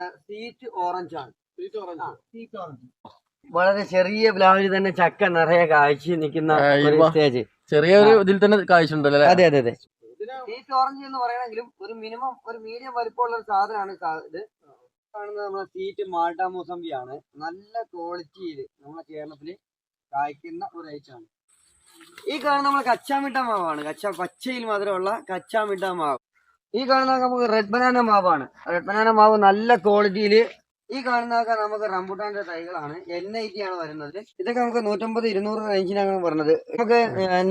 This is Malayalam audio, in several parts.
സീറ്റ് ഓറഞ്ച് ആണ്. സീറ്റ് ഓറഞ്ച് സീറ്റ് ഓറഞ്ച് വളരെ ചെറിയ പ്ലാവിൽ തന്നെ ചക്ക നിറയെ കാഴ്ച നിൽക്കുന്ന ചെറിയ ഒരു സ്റ്റേജ് ചെറിയൊരു ഇതിൽ തന്നെ കാഴ്ച ഉണ്ടല്ലോ അതെ അതെ അതെ. ഇതിന് സീറ്റ് ഓറഞ്ച് എന്ന് പറയണമെങ്കിലും ഒരു മിനിമം ഒരു മീഡിയം വലിപ്പമുള്ള ഒരു സാധനമാണ് ഇത്. കാണുന്നത് നമ്മുടെ സീറ്റ് മാൾട്ട മൂസമ്പി ആണ്. നല്ല ക്വാളിറ്റിയിൽ നമ്മുടെ കേരളത്തിൽ കായ്ക്കുന്ന ഒരു ഐറ്റമാണ് ഈ കാണുന്ന നമ്മൾ കച്ചാമിട്ട മാവാണ്. കച്ച പച്ചയിൽ മാത്രമുള്ള കച്ചാമിട്ട മാവ്. ഈ കാണുന്ന നമുക്ക് റെഡ് ബനാന മാവാണ്. റെഡ് ബനാന മാവ് നല്ല ക്വാളിറ്റിയിൽ ഈ കാണുന്നതൊക്കെ നമുക്ക് റംബുട്ടാന്റെ തൈകളാണ്. എൻ ഐ ടി ആണ് വരുന്നത്. ഇതൊക്കെ നമുക്ക് നൂറ്റമ്പത് ഇരുന്നൂറ് റേഞ്ചിനാണ് പറഞ്ഞത് നമുക്ക്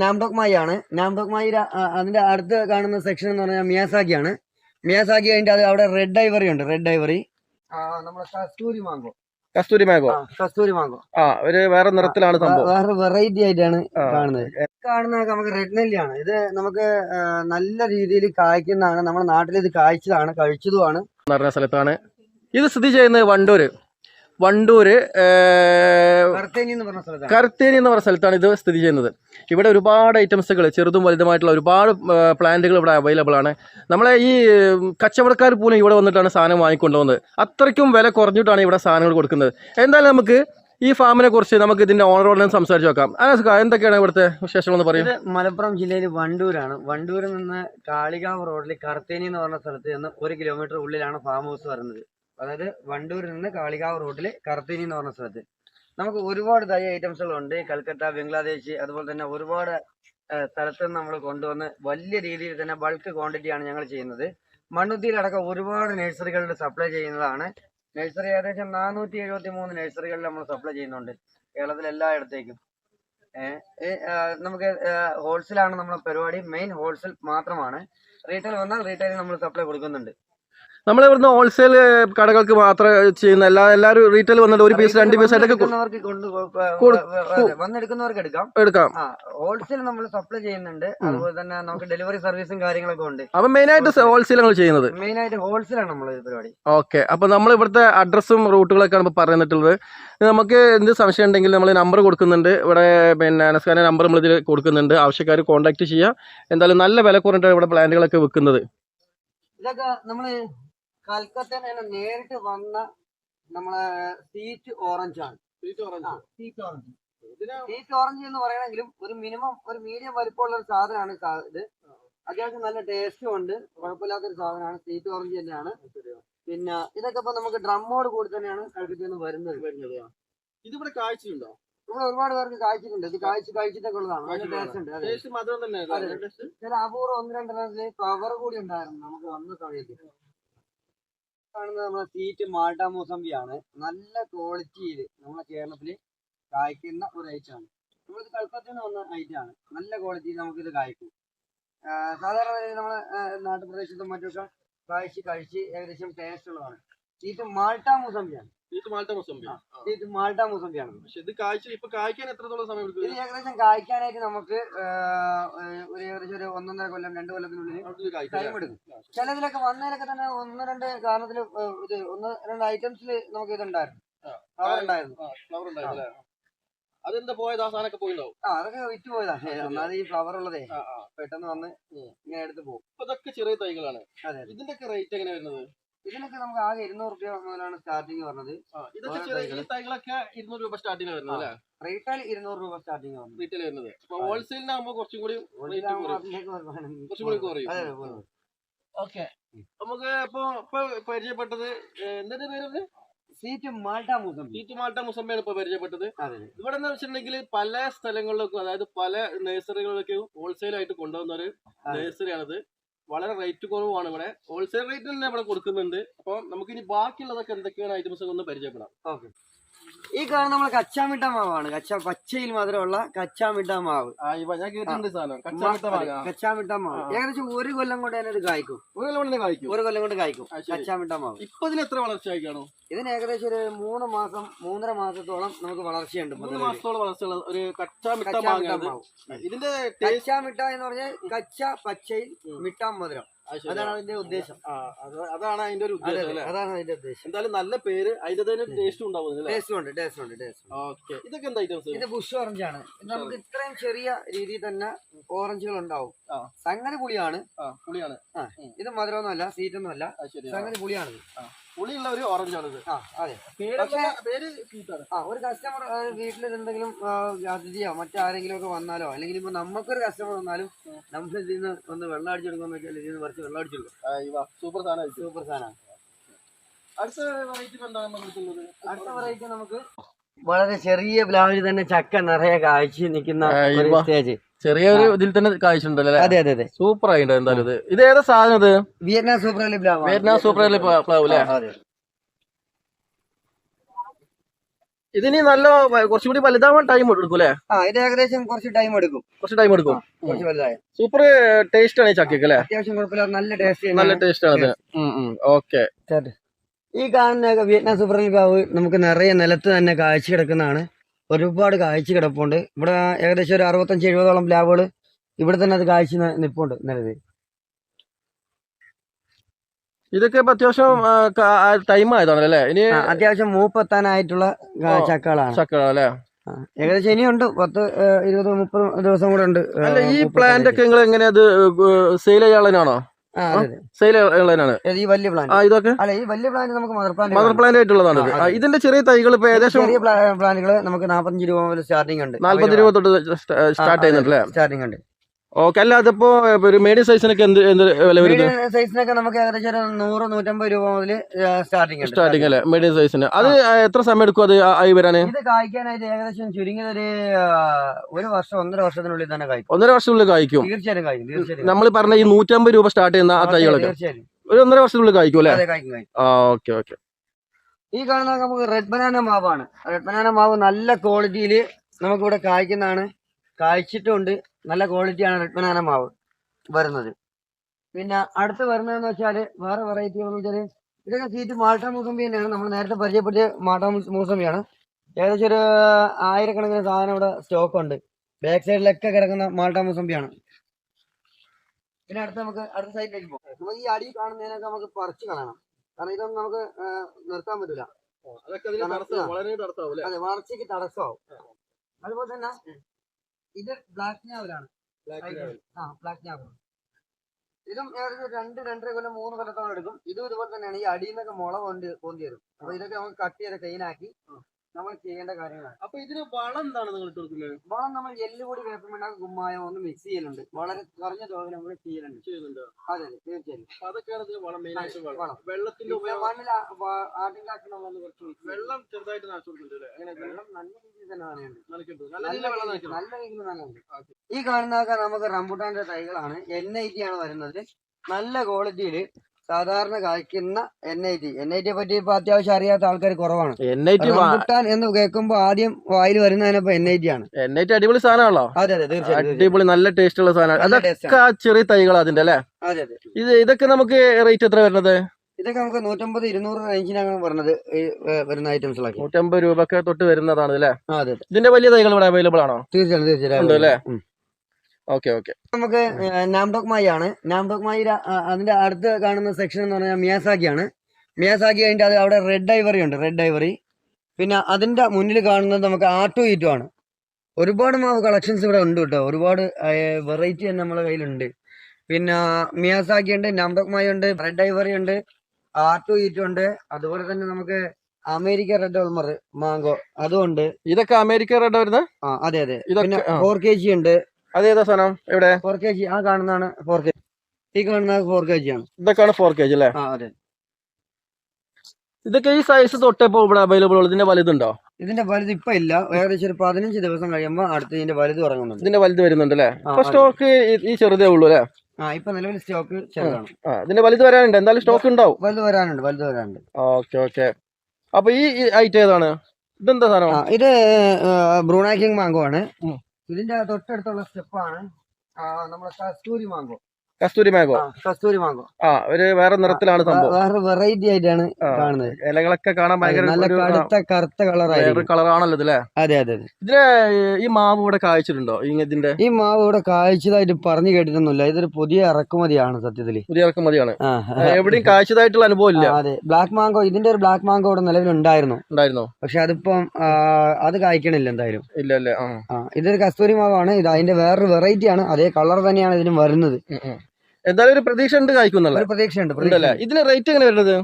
നാംഡോക് മായി ആണ് നാംഡോക് മായി അതിന്റെ അടുത്ത് കാണുന്ന സെക്ഷൻ എന്ന് പറഞ്ഞാൽ മിയാസാക്കി ആണ് മിയാസാക്കി അതിന്റെ അത് അവിടെ റെഡ് ഐവറി ഉണ്ട് റെഡ് ഐവറി നമ്മുടെ Kasturi mango. Kasturi mango? Kasturi mango. ആ ഒരു വേറെ നിറത്തിലാണ് സംഭവം. വേറെ വെറൈറ്റി ആയിട്ടാണ് കാണുന്നത്. കാണുന്നതൊക്കെ നമുക്ക് റെഡ് നെല്ലിയാണ് ഇത് നമുക്ക് നല്ല രീതിയിൽ കായ്ക്കുന്നതാണ്. നമ്മുടെ നാട്ടിൽ ഇത് കായ്ച്ചതാണ് കഴിച്ചതുമാണ്. പറഞ്ഞ സ്ഥലത്താണ്. ഇത് സ്ഥിതി ചെയ്യുന്നത് വണ്ടൂര്. വണ്ടൂര് കർത്തേനി എന്ന് പറഞ്ഞ സ്ഥലത്താണ്. എന്ന് പറഞ്ഞ സ്ഥലത്താണ് ഇത് സ്ഥിതി ചെയ്യുന്നത്. ഇവിടെ ഒരുപാട് ഐറ്റംസുകൾ ചെറുതും വലുതുമായിട്ടുള്ള ഒരുപാട് പ്ലാന്റുകൾ ഇവിടെ അവൈലബിൾ ആണ്. നമ്മളെ ഈ കച്ചവടക്കാർ പോലും ഇവിടെ വന്നിട്ടാണ് സാധനം വാങ്ങിക്കൊണ്ടുപോകുന്നത്. അത്രയ്ക്കും വില കുറഞ്ഞിട്ടാണ് ഇവിടെ സാധനങ്ങൾ കൊടുക്കുന്നത്. എന്തായാലും നമുക്ക് ഈ ഫാമിനെ കുറിച്ച് നമുക്ക് ഇതിന്റെ ഓണറോട് സംസാരിച്ച് നോക്കാം അനസ്ക എന്തൊക്കെയാണ് ഇവിടുത്തെ വിശേഷങ്ങൾ പറയും? ഇത് മലപ്പുറം ജില്ലയിൽ വണ്ടൂരാണ്. വണ്ടൂരിൽ നിന്ന് കാളികാവ് റോഡിൽ കർത്തേനി എന്ന് പറഞ്ഞ സ്ഥലത്ത് നിന്ന് ഒരു കിലോമീറ്റർ ഉള്ളിലാണ് ഫാം ഹൗസ് വരുന്നത്. അതായത് വണ്ടൂരിൽ നിന്ന് കാളികാവ് റോഡിൽ കർത്തേനി എന്ന് പറഞ്ഞ സ്ഥലത്ത്. നമുക്ക് ഒരുപാട് തൈ ഐറ്റംസുകളുണ്ട് കൽക്കത്ത ബംഗ്ലാദേശ് അതുപോലെ തന്നെ ഒരുപാട് സ്ഥലത്ത് നിന്ന് നമ്മൾ കൊണ്ടുവന്ന് വലിയ രീതിയിൽ തന്നെ ബൾക്ക് ക്വാണ്ടിറ്റിയാണ് ഞങ്ങൾ ചെയ്യുന്നത്. മണ്ണുത്തിയിലടക്കം ഒരുപാട് നഴ്സറികളിൽ സപ്ലൈ ചെയ്യുന്നതാണ്. നഴ്സറി ഏകദേശം നാനൂറ്റി എഴുപത്തി മൂന്ന് നഴ്സറികളിൽ നമ്മൾ സപ്ലൈ ചെയ്യുന്നുണ്ട്. കേരളത്തിൽ എല്ലായിടത്തേക്കും നമുക്ക് ഹോൾസെയിലാണ് നമ്മുടെ പരിപാടി. മെയിൻ ഹോൾസെയിൽ മാത്രമാണ്. റീറ്റെയിൽ വന്നാൽ റീറ്റെയിൽ നമ്മൾ സപ്ലൈ കൊടുക്കുന്നുണ്ട്. നമ്മൾ ഇവിടുന്ന് ഹോൾസെയിൽ കടകൾക്ക് മാത്രം ചെയ്യുന്ന എല്ലാ എല്ലാവരും റീറ്റെയിൽ വന്നിട്ട് ഒരു പീസ് രണ്ട് പീസ് ആയിട്ടൊക്കെ വന്നെടുക്കുന്നവർക്ക് എടുക്കാം. എടുക്കാം. ഹോൾസെയിൽ നമ്മൾ സപ്ലൈ ചെയ്യുന്നുണ്ട്. അതുപോലെ തന്നെ നമുക്ക് ഡെലിവറി സർവീസും കാര്യങ്ങളൊക്കെ ഉണ്ട്. അപ്പം മെയിനായിട്ട് ഹോൾസെയിൽ ആണ് ചെയ്യുന്നത്. മെയിൻ ആയിട്ട് ഹോൾസെയിൽ ആണ് നമ്മൾ പരിപാടി. ഓക്കെ അപ്പൊ നമ്മൾ ഇവിടുത്തെ അഡ്രസ്സും റൂട്ടുകളൊക്കെയാണ് ഇപ്പോൾ പറഞ്ഞിട്ടുള്ളത്. നമുക്ക് എന്ത് സംശയം ഉണ്ടെങ്കിൽ നമ്മൾ നമ്പർ കൊടുക്കുന്നുണ്ട്. ഇവിടെ പിന്നെ അനസ്കാന നമ്പർ നമ്മൾ ഇതിൽ കൊടുക്കുന്നുണ്ട്. ആവശ്യക്കാർ കോൺടാക്ട് ചെയ്യുക എന്തായാലും നല്ല വില കുറഞ്ഞിട്ടാണ് ഇവിടെ പ്ലാന്റുകളൊക്കെ വിൽക്കുന്നത് ഇതൊക്കെ നമ്മൾ കൽക്കത്തയിൽ നിന്ന് നേരിട്ട് വന്ന നമ്മളെ സീറ്റ് ഓറഞ്ച് ആണ്. Orange sweet orange sweet orange എന്ന് പറയണമെങ്കിലും ഒരു മിനിമം ഒരു മീഡിയം വലിപ്പമുള്ള ഒരു സാധനമാണ് ഇത്. അത്യാവശ്യം നല്ല ടേസ്റ്റും ഉണ്ട്. കുഴപ്പമില്ലാത്തൊരു സാധനമാണ്. സീറ്റ് ഓറഞ്ച് തന്നെയാണ്. പിന്നെ ഇതൊക്കെ ഇപ്പൊ നമുക്ക് ഡ്രമ്മോട് കൂടി തന്നെയാണ് കൽക്കത്തയിൽ നിന്ന് വരുന്നത്. ഇതിവിടെ കാഴ്ചയുണ്ടോ? ഇവിടെ ഒരുപാട് പേർക്ക് കാഴ്ചയുണ്ട്. ഇത് കാഴ്ച കഴിച്ചിട്ടൊക്കെ ഉള്ളതാണ് ടേസ്റ്റ് ഉണ്ട്. അതെ. ചില അപൂർവം ഒന്ന് രണ്ടെണ്ണത്തിൽ കവർ കൂടി ഉണ്ടായിരുന്നു നമുക്ക് വന്ന സമയത്ത്. കാണുന്നത് നമ്മളെ സീറ്റ് മാൾട്ട മൂസമ്പി ആണ് നല്ല ക്വാളിറ്റിയിൽ നമ്മുടെ കേരളത്തിൽ കായ്ക്കുന്ന ഒരു ഐറ്റമാണ് നമ്മളിത് കൽപ്പത്തിൽ നിന്ന് വന്ന ഐറ്റമാണ് നല്ല ക്വാളിറ്റിയിൽ നമുക്കിത് കായ്ക്കും. സാധാരണ നമ്മളെ നാട്ടുപ്രദേശത്തും മറ്റൊക്കെ കാഴ്ച കഴിച്ച് ഏകദേശം ടേസ്റ്റ് ഉള്ളതാണ്. സീറ്റ് മാൾട്ട മൂസമ്പിയാണ് ഇത് മാൾട്ട മുസംബി മാൾട്ട മൂസമ്പിയാണ്. പക്ഷെ ഇത് കാഴ്ച ഇപ്പൊ കായ്ക്കാൻ എത്രത്തോളം സമയം ഇത് എടുക്കും ഏകദേശം കായ്ക്കാനായിട്ട് നമുക്ക് ഒരു ഏകദേശം ഒരു ഒന്നൊന്നര കൊല്ലം രണ്ട് കൊല്ലത്തിനുള്ളിൽ ടൈം എടുക്കും. ചിലതിലൊക്കെ വന്നതിലൊക്കെ തന്നെ ഒന്ന് രണ്ട് കാരണത്തിൽ ഇത് ഒന്ന് രണ്ട് ഐറ്റംസിൽ നമുക്ക് ഇതുണ്ടായിരുന്നു. ഫ്ലവർ ഉണ്ടായിരുന്നു. അതെന്താ പോയത്? ആ സാധനമൊക്കെ പോയിണ്ടാവും ആ അതൊക്കെ വിറ്റ് പോയതാ. ഒന്നാമത് ഈ ഫ്ലവർ ഉള്ളതേ. പെട്ടെന്ന് വന്ന്. ഇങ്ങനെ എടുത്ത് പോകും. ഇതൊക്കെ ചെറിയ തൈകളാണ്. ഇതിന്റെ ഒക്കെ റേറ്റ് എങ്ങനെയാ വരുന്നത്? ഇതിനൊക്കെ നമുക്ക് ആകെ ഇരുന്നൂറ് രൂപ മുതലാണ് സ്റ്റാർട്ടിങ് പറഞ്ഞത് ഇതൊക്കെ ചെറിയ ഈ തൈകളൊക്കെ ഇരുന്നൂറ് രൂപ സ്റ്റാർട്ടിങ് വരുന്നത് അല്ലേ? റീറ്റെയിൽ ഇരുന്നൂറ് രൂപ സ്റ്റാർട്ടിങ് പറഞ്ഞത് റീറ്റെയിൽ വരുന്നത്. അപ്പൊ. ഹോൾസെയിലിനാകുമ്പോ കുറച്ചും കൂടി കുറച്ചും കൂടി കുറയും. ഓക്കെ നമുക്ക് ഇപ്പൊ ഇപ്പൊ പരിചയപ്പെട്ടത് എന്തിന്റെ പേര് sweet Malta mosambi sweet Malta മുസമ്മയാണ് ഇപ്പൊ പരിചയപ്പെട്ടത്. ഇവിടെ എന്ന് വെച്ചിട്ടുണ്ടെങ്കിൽ പല സ്ഥലങ്ങളിലേക്കും അതായത് പല നഴ്സറികളിലേക്കും ഹോൾസെയിൽ ആയിട്ട് കൊണ്ടുവന്ന ഒരു. നഴ്സറിയാണിത് വളരെ റേറ്റ് കുറവാണ് ഇവിടെ. ഹോൾസെയിൽ റേറ്റ് തന്നെ ഇവിടെ കൊടുക്കുന്നുണ്ട്. അപ്പൊ നമുക്ക് ഇനി ബാക്കിയുള്ളതൊക്കെ എന്തൊക്കെയാണ് ഐറ്റംസ് ഒന്ന് പരിചയപ്പെടാം. ഓക്കെ ഈ കാണുന്ന നമ്മളെ കച്ചാമിട്ട മാവാണ് കച്ച പച്ചയിൽ മാത്രമുള്ള കച്ചാമിട്ട മാവ് കച്ചാമിട്ട മാവ് ഏകദേശം ഒരു കൊല്ലം കൊണ്ട് തന്നെ ഇത് കായ്ക്കും. ഒരു കൊല്ലം കൊണ്ട് കായ്ക്കും? ഒരു കൊല്ലം കൊണ്ട് കായ്ക്കും. കച്ചാമിട്ട മാവ് ഇപ്പൊ ഇതിന് എത്ര വളർച്ച ആയിക്കാണോ ഇതിന് ഏകദേശം ഒരു മൂന്ന് മാസം മൂന്നര മാസത്തോളം നമുക്ക് വളർച്ചയുണ്ട് മൂന്ന് മാസത്തോളം വളർച്ചയുള്ള ഒരു കച്ചാമിട്ട മാവ് ഇതിന്റെ കച്ചാമിട്ട എന്ന് പറഞ്ഞാൽ കച്ച പച്ചയിൽ മിട്ടാം മധുരം. അതാണ് അതിന്റെ ഉദ്ദേശം. അതാണ് അതിന്റെ ഒരു ഉദ്ദേശം അതാണ് അതിന്റെ ഉദ്ദേശം. എന്തായാലും നല്ല പേര് അതിന്റെ തന്നെ ടേസ്റ്റ് ഉണ്ടാവും ടേസ്റ്റ് ഉണ്ട് ടേസ്റ്റ് ഉണ്ട് ടേസ്റ്റ് ഓക്കെ. ഇതൊക്കെ എന്താ ഐറ്റംസ് ഇത് ബുഷ് ഓറഞ്ച് ആണ്. നമുക്ക് ഇത്രയും ചെറിയ രീതിയിൽ തന്നെ ഓറഞ്ചുകൾ ഉണ്ടാവും. സംഗതി പുളിയാണ്. പുളിയാണ്. ഇത് മധുരമൊന്നുമല്ല സീറ്റൊന്നും അല്ല ആ ശരി സംഗതി പുളിയാണിത് ആ. പുളിയുള്ള ഒരു ഓറഞ്ച് ആണ് ഇത്. ആ അതെ. പേര് പക്ഷേ- പേര് ആ ഒരു കസ്റ്റമർ വീട്ടിൽ എന്തെങ്കിലും അതിഥിയോ മറ്റാരെങ്കിലും ഒക്കെ വന്നാലോ അല്ലെങ്കിൽ ഇപ്പൊ നമുക്കൊരു കസ്റ്റമർ വന്നാലും നമുക്ക് ഇതിൽ നിന്ന് ഒന്ന് വെള്ളം അടിച്ചെടുക്കാന്ന് വെച്ചാൽ ഇതിൽ നിന്ന് കുറച്ച് വെള്ളം അടിച്ചെടുക്കും സൂപ്പർ സാധനം സൂപ്പർ സാധനമാണ് അടുത്ത വെറൈറ്റി എന്താണ് നമ്മൾ എടുക്കുന്നത് അടുത്ത വെറൈറ്റി നമുക്ക് വളരെ ചെറിയ പ്ലാവിൽ തന്നെ ചക്ക നിറയെ കാഴ്ച നിൽക്കുന്ന ഒരു സ്റ്റേജ് ചെറിയൊരു ഇതിൽ തന്നെ കാഴ്ചയുണ്ടല്ലേ അതെ അതെ അതെ. സൂപ്പർ ആയിട്ടോ എന്തായാലും ഇത്. ഇത് ഏതാ സാധനം ഇത്? വിയറ്റ്നാം സൂപ്പർ വിയറ്റ്നാം സൂപ്പർ പ്ലാവ് അല്ലേ? അതെ. ഇതിന് നല്ല കുറച്ചുകൂടി വലുതാവാൻ ടൈം എടുക്കും ആ ഇത് ഏകദേശം കുറച്ച് ടൈം എടുക്കും. കുറച്ച് ടൈം എടുക്കും. സൂപ്പർ ടേസ്റ്റ് ആണ് ഈ ചക്കയ്ക്ക് അല്ലേ? അത്യാവശ്യം കുഴപ്പമില്ല നല്ല ടേസ്റ്റ് നല്ല ടേസ്റ്റ് ആണ് ഓക്കെ ഈ കാണുന്ന വിയറ്റ്നാം സൂപ്പർ പ്ലാവ് നമുക്ക് നിറയെ നിലത്ത് തന്നെ കാഴ്ച കിടക്കുന്നതാണ്. ഒരുപാട് കാഴ്ച കിടപ്പുണ്ട്. ഇവിടെ ഏകദേശം ഒരു അറുപത്തഞ്ച് എഴുപതോളം പ്ലാവുകൾ ഇവിടെ തന്നെ അത് കാഴ്ച നിപ്പുണ്ട് നിൽപ്പുണ്ട് നിലവിൽ. ഇതൊക്കെ ഇപ്പൊ അത്യാവശ്യം ടൈം ഇനി അത്യാവശ്യം മൂപ്പെത്താനായിട്ടുള്ള ചക്കകളാണ്. ചക്കകളല്ലേ ഏകദേശം ഇനിയുണ്ട്. പത്ത് ഇരുപത് മുപ്പത് ദിവസം കൂടെ ഉണ്ട് ഈ പ്ലാന്റ് ഒക്കെ നിങ്ങൾ എങ്ങനെയാ അത് സെയിൽ അതെ. സെയിൽ ഈ വലിയ ആ ഇതൊക്കെ? അല്ല ഈ വലിയ പ്ലാന്റ് നമുക്ക് മദർ മദർ പ്ലാന്റ് ആയിട്ടുള്ളതാണ്. ഇതിന്റെ ചെറിയ തൈകൾ ഇപ്പൊ ഏകദേശം ചെറിയ പ്ലാന്റുകൾ നമുക്ക് നാപ്പത്തഞ്ച് രൂപ മുതൽ സ്റ്റാർട്ടിംഗ് ഉണ്ട്. നാല്പത് രൂപ തൊട്ട് സ്റ്റാർട്ട് ചെയ്യുന്നുണ്ട് സ്റ്റാർട്ടിംഗ് ഉണ്ട്. ഓക്കെ അല്ല അതിപ്പോ ഒരു മീഡിയം സൈസിനൊക്കെ എന്ത് എന്ത് വില വരും സൈസിനൊക്കെ നമുക്ക് ഏകദേശം ഒരു നൂറ് നൂറ്റമ്പത് രൂപ മുതൽ സ്റ്റാർട്ടിംഗ് ഉണ്ട്. സ്റ്റാർട്ടിങ് അല്ലേ? മീഡിയം സൈസിന് അത് എത്ര സമയം എടുക്കും അത് ആയി വരാന്? ഇത് കായ്ക്കാനായിട്ട് ഏകദേശം ചുരുങ്ങിയത് ഒരു ഒരു വർഷം ഒന്നര വർഷത്തിനുള്ളിൽ തന്നെ കായ്ക്കും. ഒന്നര വർഷത്തിനുള്ളിൽ കായ്ക്കും? തീർച്ചയായും കായ്ക്കും തീർച്ചയായും നമ്മൾ പറഞ്ഞ ഈ നൂറ്റമ്പത് രൂപ സ്റ്റാർട്ട് ചെയ്യുന്ന ആ തൈകളൊക്കെ? ഒരു ഒന്നര വർഷത്തിനുള്ളിൽ കായ്ക്കും അല്ലേ? ആ ഓക്കെ ഓക്കെ. ഈ കാണുന്ന നമുക്ക് റെഡ് ബനാന മാവാണ്. റെഡ് ബനാന മാവ് നല്ല ക്വാളിറ്റിയിൽ നമുക്കിവിടെ കായ്ക്കുന്നതാണ്. കായ്ച്ചിട്ടുണ്ട് നല്ല ക്വാളിറ്റിയാണ് റെഡ് ബനാന മാവ് വരുന്നത്. പിന്നെ അടുത്ത് വരുന്നതെന്ന് വെച്ചാൽ വേറെ വെറൈറ്റി എന്ന് വെച്ചാൽ ഇതൊക്കെ സീറ്റ് മാൾട്ട മൂസമ്പി തന്നെയാണ്. നമ്മൾ നേരത്തെ പരിചയപ്പെടുത്തിയ മാൾട്ട മൂസമ്പിയാണ്. ഏകദേശം ഒരു ആയിരക്കണക്കിന് സാധനം ഇവിടെ സ്റ്റോക്ക് ഉണ്ട്. ബാക്ക് സൈഡിലൊക്കെ കിടക്കുന്ന മാൾട്ട മൂസമ്പിയാണ്. പിന്നെ അടുത്ത് നമുക്ക് അടുത്ത സൈഡിലേക്ക് പോകാം. നമുക്ക് ഈ അടി കാണുന്നതിനൊക്കെ നമുക്ക് പറിച്ച് കളയണം. കാരണം ഇതൊന്നും നമുക്ക് നിർത്താൻ പറ്റില്ല അതെ വളർച്ചയ്ക്ക് തടസ്സമാവും. അതുപോലെ തന്നെ ഇത് ബ്ലാക്ക് ഞാവലാണ് ആ ബ്ലാക്ക് ഞാവൽ ഇതും ഏകദേശം രണ്ട് രണ്ടര കൊല്ലം മൂന്ന് കൊല്ലത്തോളം എടുക്കും. ഇതും ഇതുപോലെ തന്നെയാണ്. ഈ അടിയിൽ നിന്നൊക്കെ മുള കൊണ്ട് പൊന്തി വരും. അപ്പൊ ഇതൊക്കെ നമുക്ക് കട്ട് ചെയ്ത് ക്ലീൻ ആക്കി നമ്മൾ ചെയ്യേണ്ട കാര്യങ്ങളാണ്. അപ്പൊ ഇതിന് വളം എന്താണ് നിങ്ങൾ ഇട്ട് കൊടുക്കുന്നത്? വളം നമ്മൾ എല്ലുപൊടി വേപ്പമിണ്ണാക്ക് കുമ്മായം ഒന്ന് മിക്സ് ചെയ്യലുണ്ട്. വളരെ കുറഞ്ഞ തോതിൽ നമ്മൾ ചെയ്യലുണ്ട്. ചെയ്യുന്നുണ്ട്? അതെ അതെ തീർച്ചയായും. അതൊക്കെയാണ് ഇതിന് വളം മെയിൻ ആയിട്ട് വളം. വെള്ളത്തിന്റെ മണ്ണിൽ കുറച്ച് വെള്ളം ചെറുതായിട്ട് നനച്ചു കൊടുക്കുന്നുണ്ട് അങ്ങനെ വെള്ളം നല്ല രീതിയിൽ തന്നെ നല്ല രീതിയിൽ നനയുണ്ട് ഈ കാണുന്നതൊക്കെ നമുക്ക് റംബുട്ടാന്റെ തൈകളാണ്. എൻ ഐ ടി ആണ് വരുന്നത്. നല്ല ക്വാളിറ്റിയിൽ സാധാരണ കായ്ക്കുന്ന N I T N I ടിയെ പറ്റി ഇപ്പൊ അത്യാവശ്യം അറിയാത്ത ആൾക്കാർ കുറവാണ്. എൻ ഐ ടി റംബുട്ടാൻ എന്ന് കേൾക്കുമ്പോ ആദ്യം വായിൽ വരുന്നതിനപ്പോ എൻ ഐ ടി ആണ്. എൻ ഐ ടി അടിപൊളി സാധനമാണല്ലോ? അതെ അതെ തീർച്ചയായും. അടിപൊളി നല്ല ടേസ്റ്റ് ഉള്ള സാധനമാണ്. അതൊക്കെ ചെറിയ തൈകൾ അതിന്റെ അല്ലേ? അതെ അതെ. ഇത് ഇതൊക്കെ നമുക്ക് റേറ്റ് എത്ര വരുന്നത്? ഇതൊക്കെ നമുക്ക് നൂറ്റമ്പത് ഇരുന്നൂറ് റേഞ്ചിനാണ് പറഞ്ഞത് വരുന്ന ഐറ്റംസ് വരുന്ന ഐറ്റംസിലൊക്കെ നൂറ്റമ്പത് ഒക്കെ തൊട്ട് വരുന്നതാണ് അല്ലേ? ഇതിന്റെ വലിയ തൈകൾ ഇവിടെ അവൈലബിൾ ആണോ? തീർച്ചയായും തീർച്ചയായും. Okay okay. നമുക്ക് നാംഡോക് മായി ആണ് നാംഡോക് മായി അതിന്റെ അടുത്ത് കാണുന്ന സെക്ഷൻ എന്ന് പറഞ്ഞാൽ മിയാസാക്കി ആണ് മിയാസാക്കി കഴിഞ്ഞിട്ട് അത് അവിടെ റെഡ് ഐവറി ഉണ്ട് റെഡ് ഐവറി പിന്നെ അതിന്റെ മുന്നിൽ കാണുന്നത് നമുക്ക് ആട്ടു ഈറ്റു ആണ്. ഒരുപാട് മാവ് കളക്ഷൻസ് ഇവിടെ ഉണ്ട് കേട്ടോ. ഒരുപാട് വെറൈറ്റി തന്നെ നമ്മളെ കയ്യിലുണ്ട്. പിന്നെ മിയാസാക്കി ഉണ്ട് നാംഡോക് മായി ഉണ്ട് റെഡ് ഐവറി ഉണ്ട് ആട്ടു ഈറ്റു ഉണ്ട്. അതുപോലെ തന്നെ നമുക്ക് അമേരിക്ക റെഡ് ഓൾമർ മാങ്കോ അതും ഉണ്ട്. ഇതൊക്കെ അമേരിക്ക റെഡ് വരുന്നത്? ആ അതെ അതെ. ഇതൊക്കെ പിന്നെ. ഫോർ കെ ജി ഉണ്ട്. അത് ഏതാ സാധനം? എവിടെ? ഫോർ കെ ജി ആ കാണുന്നതാണ് ഫോർ കെ ഈ കാണുന്നത് ഫോർ കെ ജി ആണ്. ഇതൊക്കെയാണ് ഫോർ കെ ജി അല്ലേ? ആ അതെ. ഇതൊക്കെ ഈ സൈസ് തൊട്ടപ്പോ ഇവിടെ അവൈലബിൾ ഉള്ളത് ഇതിന്റെ വലുതുണ്ടോ ഇതിന്റെ വലുത് ഇപ്പൊ ഇല്ല. ഏകദേശം ഒരു പതിനഞ്ച് ദിവസം കഴിയുമ്പോൾ അടുത്ത് ഇതിന്റെ വലുത് ഇറങ്ങുന്നുണ്ട്. ഇതിന്റെ വലുത് വരുന്നുണ്ട് അല്ലേ? അപ്പൊ സ്റ്റോക്ക് ഈ ചെറുതേ ഉള്ളൂ അല്ലേ? ആ ഇപ്പൊ നിലവിൽ സ്റ്റോക്ക് ചെറുതാണ്. ഇതിന്റെ വലുത് വരാനുണ്ട്. എന്തായാലും സ്റ്റോക്ക് ഉണ്ടാവും. വലുത് വരാനുണ്ട് വലുത് വരാനുണ്ട്. Okay okay. അപ്പൊ ഈ ഐറ്റം ഏതാണ്? ഇതെന്താ സാധനം? ഇത് ബ്രൂണാക്കിങ് മാങ്കോ ആണ്. ഇതിന്റെ തൊട്ടടുത്തുള്ള സ്റ്റെപ്പാണ് നമ്മുടെ കസ്തൂരി മാങ്കോ. കസ്തൂരി ആ കസ്തൂരി മാങ്കോ ആ ഒരു വേറെ നിറത്തിലാണ് സംഭവം. വേറെ വെറൈറ്റി ആയിട്ടാണ് കാണുന്നത്. ഇലകളൊക്കെ കാണാൻ ഭയങ്കര നല്ല കടുത്ത കറുത്ത കളറാണ് കളറാണല്ലോ ഇതിലെ അതെ അതെ ഇതിലെ ഈ മാവ് ഇവിടെ കായ്ച്ചിട്ടുണ്ടോ? ഇതിന്റെ? ഈ മാവ് ഇവിടെ കായ്ച്ചതായിട്ട് പറഞ്ഞു കേട്ടിട്ടൊന്നുമില്ല. ഇതൊരു പുതിയ ഇറക്കുമതിയാണ് സത്യത്തിൽ പുതിയ ഇറക്കുമതിയാണ്. എവിടെയും കായ്ച്ചതായിട്ടുള്ള അനുഭവം ഇല്ല. അതെ. ബ്ലാക്ക് മാങ്കോ ഇതിന്റെ ഒരു ബ്ലാക്ക് മാങ്കോ ഇവിടെ നിലവിലുണ്ടായിരുന്നു ഉണ്ടായിരുന്നു. പക്ഷെ അതിപ്പം അത് കായ്ക്കണില്ല എന്തായാലും. ഇല്ല അല്ലേ ഇതൊരു കസ്തൂരി മാവാണ്. ഇത് അതിന്റെ വേറൊരു വെറൈറ്റി ആണ്. അതേ കളർ തന്നെയാണ് ഇതിന് വരുന്നത്. എന്തായാലും ഒരു പ്രതീക്ഷ ഉണ്ട് കായ്ക്കുന്നുള്ള ഒരു പ്രതീക്ഷയുണ്ട് ഉണ്ടല്ലേ? ഇതിന് റേറ്റ് എങ്ങനെ വരുന്നത്?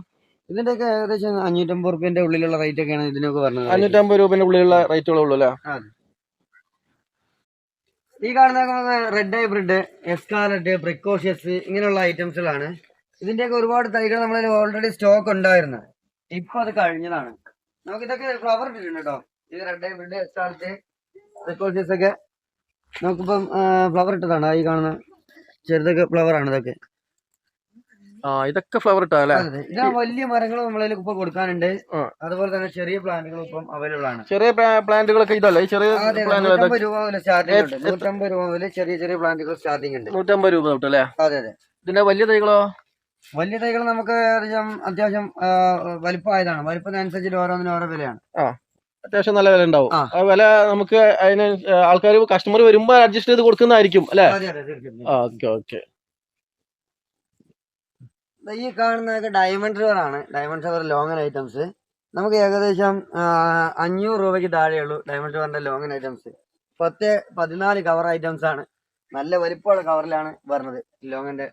ഇതിന്റെയൊക്കെ ഏകദേശം അഞ്ഞൂറ്റമ്പത് റുപ്യന്റെ ഉള്ളിലുള്ള റേറ്റ് ഒക്കെയാണ് ഇതിനൊക്കെ പറഞ്ഞത് അഞ്ഞൂറ്റമ്പത് രൂപന്റെ ഉള്ളിലുള്ള റേറ്റുകളേ ഉള്ളൂ അല്ലേ? ഈ കാണുന്ന റെഡ് ഹൈബ്രിഡ് എസ്കാലറ്റ് പ്രിക്കോഷ്യസ് ഇങ്ങനെയുള്ള ഐറ്റംസുകളാണ് ഇതിന്റെയൊക്കെ ഒരുപാട് തൈകൾ നമ്മൾ ഓൾറെഡി സ്റ്റോക്ക് ഉണ്ടായിരുന്നു. ഇപ്പൊ അത് കഴിഞ്ഞതാണ്. നമുക്ക് ഇതൊക്കെ ഫ്ലവർ ഇട്ടിട്ടുണ്ട് കേട്ടോ. ഈ റെഡ് ഹൈബ്രിഡ് എസ്കാലറ്റ് പ്രിക്കോഷ്യസ് ഒക്കെ. നമുക്കിപ്പം ഫ്ലവർ ഇട്ടതാണ് ഈ കാണുന്ന ചെറുതൊക്കെ ഫ്ലവർ ആണ് ഇതൊക്കെ. ആ ഇതൊക്കെ ഫ്ലവർ ഇട്ടാ അല്ലേ അതെ, ഇത് വലിയ മരങ്ങളും നമ്മളതിൽ ഇപ്പൊ കൊടുക്കാനുണ്ട്. അതുപോലെ തന്നെ ചെറിയ പ്ലാന്റുകളും ഇപ്പം അവൈലബിൾ ആണ്. ചെറിയ പ്ലാന്റുകളൊക്കെ ഇതല്ലേ? ചെറിയ നൂറ്റമ്പത് രൂപ മുതൽ സ്റ്റാർട്ടിംഗ് ഉണ്ട്. നൂറ്റമ്പത് രൂപ മുതൽ ചെറിയ ചെറിയ പ്ലാന്റുകൾ സ്റ്റാർട്ടിംഗ് ഉണ്ട്. നൂറ്റമ്പത് രൂപ തൊട്ട് അല്ലേ? അതെ അതെ. ഇതിന്റെ വലിയ തൈകളോ? വലിയ തൈകൾ നമുക്ക് അത്യാവശ്യം ആ, വലിപ്പമായതാണ്. വലിപ്പത്തിനനുസരിച്ച് ഓരോന്നിനും ഓരോ വിലയാണ്. അത്യാവശ്യം നല്ല വില ഉണ്ടാവും ആ. വില നമുക്ക് അതിന് ആൾക്കാർ കസ്റ്റമർ വരുമ്പോ അഡ്ജസ്റ്റ് ചെയ്ത് കൊടുക്കുന്നതായിരിക്കും അല്ലേ? Okay okay. ഈ കാണുന്നതൊക്കെ ഡയമണ്ട് റിവർ ആണ്. ഡയമണ്ട് റിവർ ലോങ്ങൻ ഐറ്റംസ് നമുക്ക് ഏകദേശം അഞ്ഞൂറ് രൂപയ്ക്ക് താഴെയുള്ളൂ ഡയമണ്ട് റിവറിന്റെ ലോങ്ങൻ ഐറ്റംസ് പത്ത് പതിനാല് കവർ ഐറ്റംസ് ആണ്. നല്ല വലിപ്പമുള്ള കവറിലാണ് വരുന്നത് ലോങ്ങിന്റെ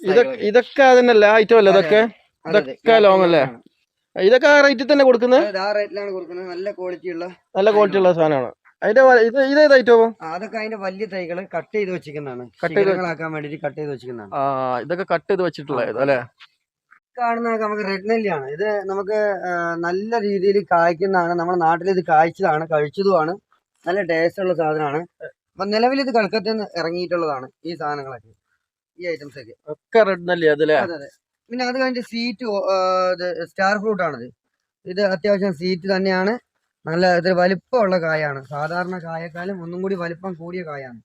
ഇതൊക്കെ അതന്നെ അതിനല്ല ഐറ്റം അല്ലേ ഇതൊക്കെ? ഇതൊക്കെ ലോങ് അല്ലേ? ഇതൊക്കെ ആ റേറ്റിൽ തന്നെ കൊടുക്കുന്നത് ആ റേറ്റിലാണ് കൊടുക്കുന്നത് നല്ല ക്വാളിറ്റി ഉള്ള നല്ല ക്വാളിറ്റി ഉള്ള സാധനമാണ്. അതിന്റെ ഇത് ഇതേത് ഐറ്റം അതൊക്കെ അതിന്റെ വലിയ തൈകൾ കട്ട് ചെയ്ത് വെച്ചിരിക്കുന്നതാണ്. കട്ട് ചെയ്ത് ശിഖരങ്ങളാക്കാൻ വേണ്ടിട്ട് കട്ട് ചെയ്ത് വെച്ചിരിക്കുന്നതാണ്. ആ ഇതൊക്കെ കട്ട് ചെയ്ത് വെച്ചിട്ടുള്ളത് അല്ലേ? കാണുന്നതൊക്കെ നമുക്ക് റെഡ് നെല്ലിയാണ് ഇത് നമുക്ക് നല്ല രീതിയിൽ കായ്ക്കുന്നതാണ്. നമ്മുടെ നാട്ടിൽ ഇത് കായ്ച്ചതാണ് കഴിച്ചതുമാണ്. നല്ല ടേസ്റ്റ് ഉള്ള സാധനമാണ്. അപ്പൊ നിലവിൽ ഇത് കൽക്കത്തിൽ നിന്ന് ഇറങ്ങിയിട്ടുള്ളതാണ് ഈ സാധനങ്ങളൊക്കെ ഈ ഐറ്റംസ് ഒക്കെ. ഒക്കെ റെഡ് നെല്ലിയാ അതല്ലേ അതെ അതെ. പിന്നെ അത് കഴിഞ്ഞിട്ട് സീറ്റ് സ്റ്റാർ ഫ്രൂട്ട് ആണിത്. ഇത് അത്യാവശ്യം സീറ്റ് തന്നെയാണ്. നല്ല ഇത് വലിപ്പമുള്ള കായാണ്. സാധാരണ കായേക്കാളും ഒന്നും കൂടി വലിപ്പം കൂടിയ കായാണ്.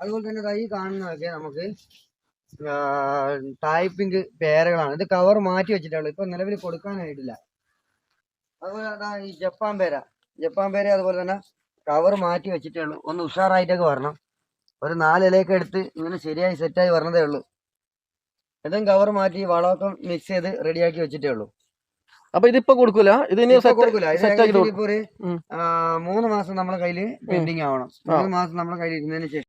അതുപോലെ തന്നെ കൈ കാണുന്നതൊക്കെ നമുക്ക് ടൈപ്പിംഗ് പേരകളാണ്. ഇത് കവർ മാറ്റി വെച്ചിട്ടുള്ളൂ. ഇപ്പൊ നിലവിൽ കൊടുക്കാനായിട്ടില്ല അതുപോലെ ഈ ജപ്പാൻ പേര. ജപ്പാൻ പേര അതുപോലെ തന്നെ കവർ മാറ്റി വെച്ചിട്ടേ ഉള്ളൂ ഒന്ന് ഉഷാറായിട്ടൊക്കെ വരണം. ഒരു നാലിലയൊക്കെ എടുത്ത് ഇങ്ങനെ ശരിയായി സെറ്റായി വരണതേ ഉള്ളൂ. ഇതും കവർ മാറ്റി വളമൊക്കെ മിക്സ് ചെയ്ത് റെഡിയാക്കി വെച്ചിട്ടേ ഉള്ളൂ. അപ്പൊ ഇതിപ്പോ കൊടുക്കൂല? ഇത് ഇനി ഇപ്പൊ കൊടുക്കൂല. ഒരു മൂന്ന് മാസം നമ്മളെ കയ്യിൽ പെൻഡിങ് ആവണം. മൂന്ന് മാസം നമ്മളെ കയ്യിൽ ഇരുന്നതിന് ശേഷം